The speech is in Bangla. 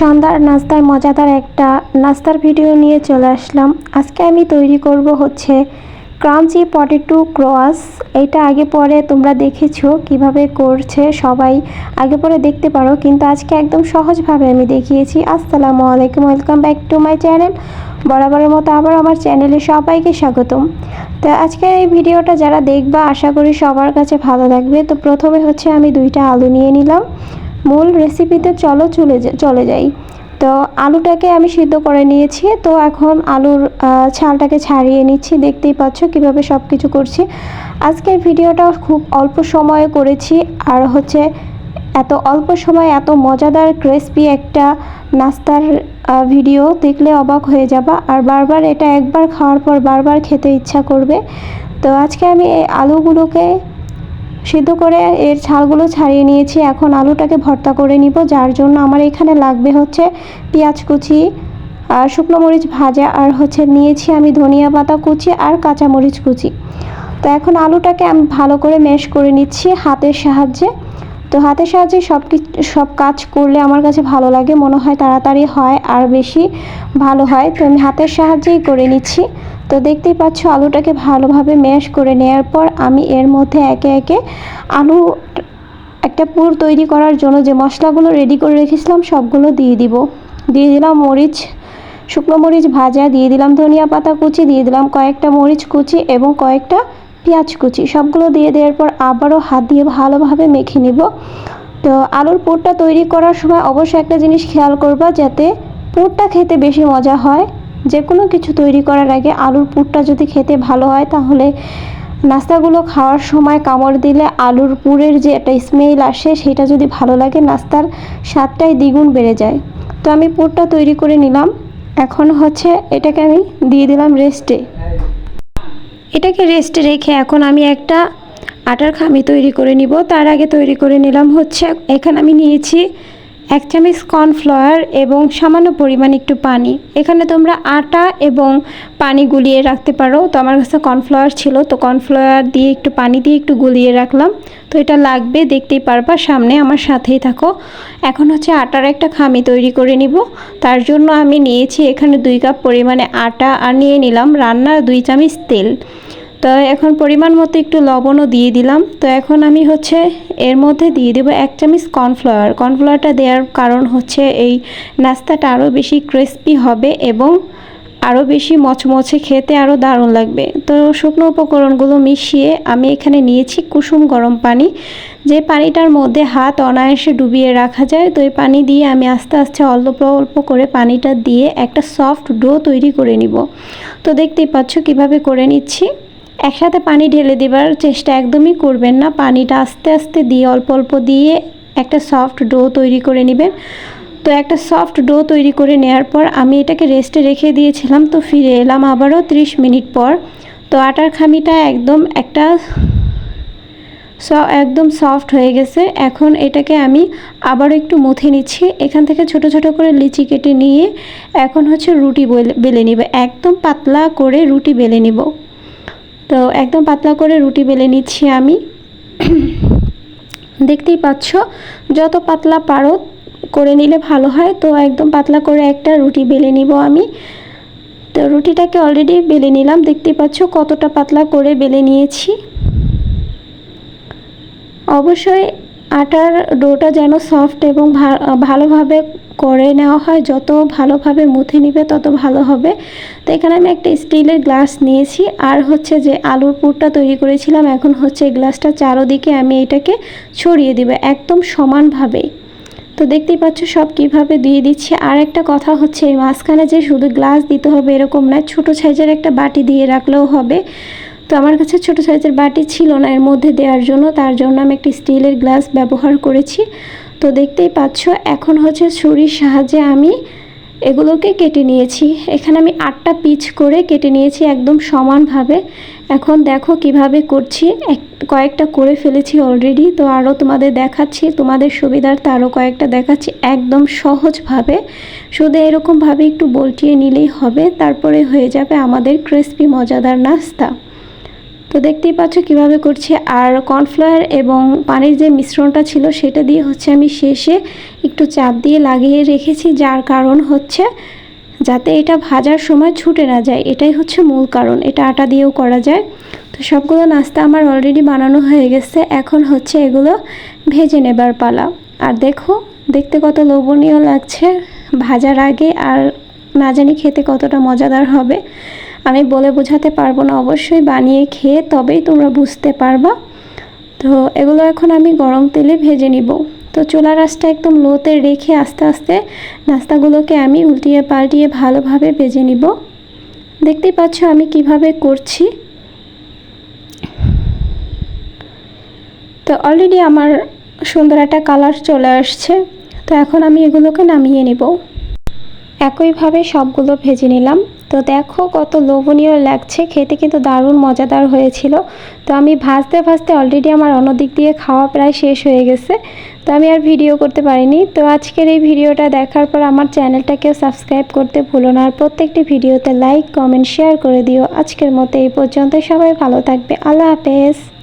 সন্ধ্যার নাস্তার মজাদার একটা নাস্তার ভিডিও নিয়ে চলে আসলাম। আজকে আমি তৈরি করব হচ্ছে ক্রাঞ্চি পটেটো ক্রস। এটা আগে পরে তোমরা দেখেছ কীভাবে করছে সবাই আগে পরে দেখতে পারো, কিন্তু আজকে একদম সহজভাবে আমি দেখিয়েছি। আসসালামু আলাইকুম, welcome back to my channel. বরাবরের মতো আবার আমার চ্যানেলে সবাইকে স্বাগতম। তো আজকের এই ভিডিওটা যারা দেখবা, আশা করি সবার কাছে ভালো লাগবে। তো প্রথমে হচ্ছে আমি দুইটা আলু নিয়ে নিলাম। মূল রেসিপিতে চলো চলে চলে যাই। তো আলুটাকে আমি সিদ্ধ করে নিয়েছি। তো এখন আলুর ছালটাকে ছাড়িয়ে নিচ্ছি। দেখতেই পাচ্ছ কীভাবে সব কিছু করছি। আজকের ভিডিওটা খুব অল্প সময়ে করেছি। আর হচ্ছে এত অল্প সময় এত মজাদার ক্রিসপি একটা নাস্তার ভিডিও দেখলে অবাক হয়ে যাবা। আর বারবার এটা একবার খাওয়ার পর বারবার খেতে ইচ্ছা করবে। তো আজকে আমি এই আলুগুলোকে সিদ্ধ করে এর ছালগুলো ছাড়িয়ে নিয়েছি। এখন আলুটাকে ভর্তা করে নিব, যার জন্য আমার এখানে লাগবে হচ্ছে পেঁয়াজ কুচি, আর শুকনো মরিচ ভাজা, আর হচ্ছে নিয়েছি আমি ধনিয়া পাতা কুচি আর কাঁচা মরিচ কুচি। তো এখন আলুটাকে আমি ভালো করে ম্যাশ করে নিচ্ছি হাতের সাহায্যে। তো হাতের সাহায্যে সব সব কাজ করলে আমার কাছে ভালো লাগে, মনে হয় তাড়াতাড়ি হয় আর বেশি ভালো হয়। তো আমি হাতের সাহায্যেই করে নিচ্ছি। তো দেখতেই পাচ্ছ আলুটাকে ভালোভাবে ম্যাশ করে নেওয়ার পর আমি এর মধ্যে একে একে আলু একটা পুর তৈরি করার জন্য যে মশলাগুলো রেডি করে রেখেছিলাম সবগুলো দিয়ে দিব। দিয়ে দিলাম মরিচ, শুকনো মরিচ ভাজা, দিয়ে দিলাম ধনিয়া পাতা কুচি, দিয়ে দিলাম কয়েকটা মরিচ কুচি এবং কয়েকটা পেঁয়াজ কুচি। সবগুলো দিয়ে দেওয়ার পর আবারও হাত দিয়ে ভালোভাবে মেখে নিব। তো আলুর পুরটা তৈরি করার সময় অবশ্যই একটা জিনিস খেয়াল করবা, যাতে পুরটা খেতে বেশি মজা হয়। যে কোনো কিছু তৈরি করার আগে আলুর পুরটা যদি খেতে ভালো হয়, তাহলে নাস্তাগুলো খাওয়ার সময় কামড় দিলে আলুর পুরের যে একটা স্মেল আসে, সেটা যদি ভালো লাগে, নাস্তার স্বাদটাই দ্বিগুণ বেড়ে যায়। তো আমি পুরটা তৈরি করে নিলাম। এখন হচ্ছে এটাকে আমি দিয়ে দিলাম রেস্টে এটাকে রেস্টে রেখে এখন আমি একটা আটার খামি তৈরি করে নিব। তার আগে তৈরি করে নিলাম হচ্ছে, এখানে আমি নিয়েছি এক চামচ কর্নফ্লাওয়ার এবং সামান্য পরিমাণ একটু পানি। এখানে তোমরা আটা এবং পানি গুলিয়ে রাখতে পারো। তো আমার কাছে কর্নফ্লাওয়ার ছিল, তো কর্নফ্লাওয়ার দিয়ে একটু পানি দিয়ে একটু গুলিয়ে রাখলাম। তো এটা লাগবে, দেখতেই পারবা সামনে, আমার সাথেই থাকো। এখন হচ্ছে আটার একটা খামি তৈরি করে নিব। তার জন্য আমি নিয়েছি এখানে দুই কাপ পরিমাণে আটা, আর নিয়ে নিলাম রান্নার দুই চামচ তেল। তো এখন পরিমাণ মতো একটু লবণও দিয়ে দিলাম। তো এখন আমি হচ্ছে এর মধ্যে দিয়ে দেবো এক চামচ কর্নফ্লাওয়ার। কর্নফ্লাওয়ারটা দেওয়ার কারণ হচ্ছে এই নাস্তাটা আরও বেশি ক্রিস্পি হবে এবং আরও বেশি মচমচে খেতে আরও দারুণ লাগবে। তো শুকনো উপকরণগুলো মিশিয়ে আমি এখানে নিয়েছি কুসুম গরম পানি। যে পানিটার মধ্যে হাত অনায়াসে ডুবিয়ে রাখা যায়, তো এই পানি দিয়ে আমি আস্তে আস্তে অল্প অল্প করে পানিটা দিয়ে একটা সফট ডো তৈরি করে নিব। তো দেখতেই পাচ্ছ কীভাবে করে নিচ্ছি। একসাথে পানি ঢেলে দেবার চেষ্টা একদমই করবেন না। পানিটা আস্তে আস্তে দিয়ে, অল্প অল্প দিয়ে একটা সফট ডো তৈরি করে নেবেন। তো একটা সফট ডো তৈরি করে নেওয়ার পর আমি এটাকে রেস্টে রেখে দিয়েছিলাম, তো ফিরে এলাম আবারও 30 মিনিট পর। তো আটার খামিটা একদম একটা স একদম সফট হয়ে গেছে। এখন এটাকে আমি আবারও একটু মুথে নিচ্ছি। এখান থেকে ছোট ছোট করে লিচি কেটে নিয়ে এখন হচ্ছে রুটি বেলে- নিব। একদম পাতলা করে রুটি বেলে নিব। তো একদম পাতলা করে রুটি বেলে নিচ্ছি আমি। দেখতেই পাচ্ছ, যত পাতলা পারো করে নিলে ভালো হয়, তো একদম পাতলা করে একটা রুটি বেলে নিব আমি। তো রুটিটাকে অলরেডি বেলে নিলাম, দেখতেই পাচ্ছ কতটা পাতলা করে বেলে নিয়েছি। অবশ্যই আটার ডোটা যেন সফট এবং ভালোভাবে করে নেওয়া হয়। যত ভালোভাবে মুথে নিবে তত ভালো হবে। তো এখানে আমি একটা স্টিলের গ্লাস নিয়েছি। আর হচ্ছে যে আলুর পুরটা তৈরি করেছিলাম, এখন হচ্ছে গ্লাসটা চারোদিকে আমি এটাকে ছড়িয়ে দিব একদম সমানভাবে তো দেখতেই পাচ্ছ সব কীভাবে দিয়ে দিচ্ছি। আর একটা কথা হচ্ছে, এই মাঝখানে যে শুধু গ্লাস দিতে হবে এরকম না, ছোট সাইজের একটা বাটি দিয়ে রাখলেও হবে। তো আমার কাছে ছোট সাইজের বাটি ছিল না এর মধ্যে দেওয়ার জন্য, তার জন্য আমি একটি স্টিলের গ্লাস ব্যবহার করেছি। তো দেখতেই পাচ্ছ, এখন হচ্ছে ছুরির সাহায্যে আমি এগুলোকে কেটে নিয়েছি। এখানে আমি আটটা পিচ করে কেটে নিয়েছি একদম সমানভাবে। এখন দেখো কীভাবে করছি, এক, কয়েকটা করে ফেলেছি অলরেডি তো আরও তোমাদের দেখাচ্ছি, তোমাদের সুবিধার্থে আরও কয়েকটা দেখাচ্ছি একদম সহজভাবে। শুধু এরকমভাবে একটু বলটিয়ে নিলেই হবে, তারপরে হয়ে যাবে আমাদের ক্রিসপি মজাদার নাস্তা। তো দেখতেই পাচ্ছ কীভাবে করছি। আর কর্নফ্লাওয়ার এবং পানির যে মিশ্রণটা ছিল সেটা দিয়ে হচ্ছে আমি শেষে একটু চাপ দিয়ে লাগিয়ে রেখেছি, যার কারণ হচ্ছে যাতে এটা ভাজার সময় ছুটে না যায়। এটাই হচ্ছে মূল কারণ, এটা আটা দিয়েও করা যায়। তো সবগুলো নাস্তা আমার অলরেডি বানানো হয়ে গেছে, এখন হচ্ছে এগুলো ভেজে নেবার পালা। আর দেখো, দেখতে কত লোভনীয় লাগছে ভাজার আগে, আর না জানি খেতে কতটা মজাদার হবে। আমি বলে বোঝাতে পারব না, অবশ্যই বানিয়ে খেয়ে তবেই তোমরা বুঝতে পারবা। তো এগুলো এখন আমি গরম তেলে ভেজে নিব। তো চুলা রাসটা একদম লোতে রেখে আস্তে আস্তে নাস্তাগুলোকে আমি উল্টিয়ে পাল্টিয়ে ভালোভাবে ভেজে নিব। দেখতেই পাচ্ছ আমি কীভাবে করছি। তো অলরেডি আমার সুন্দর একটা কালার চলে আসছে। তো এখন আমি এগুলোকে নামিয়ে নিব। একইভাবে সবগুলো ভেজে নিলাম। তো দেখো কত লোভনীয় লাগছে। খেতে কিন্তু দারুণ মজাদার হয়েছিল। তো আমি ভাজতে ভাজতে অলরেডি আমার অন্যদিক দিয়ে খাওয়া প্রায় শেষ হয়ে গেছে। তো আমি আর ভিডিও করতে পারিনি। তো আজকের এই ভিডিওটা দেখার পর আমার চ্যানেলটাকেও সাবস্ক্রাইব করতে ভুলো না। আর প্রত্যেকটি ভিডিওতে লাইক কমেন্ট শেয়ার করে দিও। আজকের মতো এই পর্যন্ত সবাই ভালো থাকবে। আল্লাহ হাফেজ।